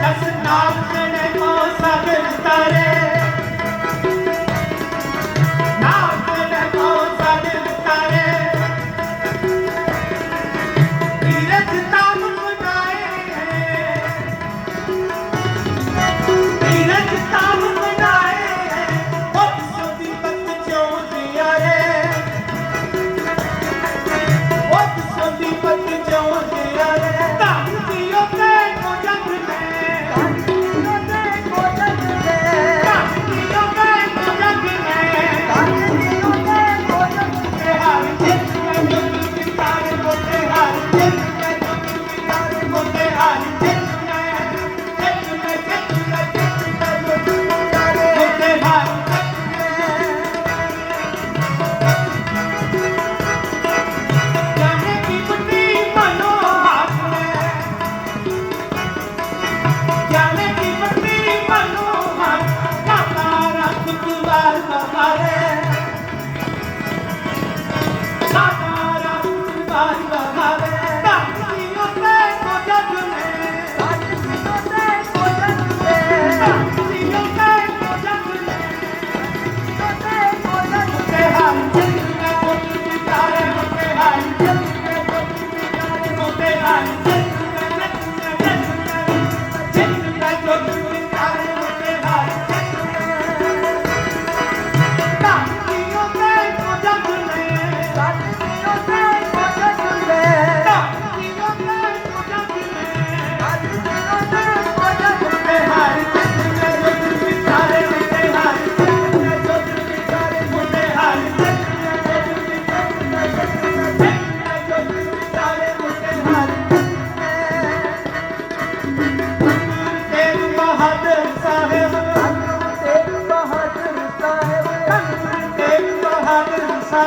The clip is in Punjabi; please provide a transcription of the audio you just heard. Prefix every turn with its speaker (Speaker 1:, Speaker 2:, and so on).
Speaker 1: ਦਸ ਨਾਮ ਚੜੇ ਕੋ ਸਗਨ ਤਰੇ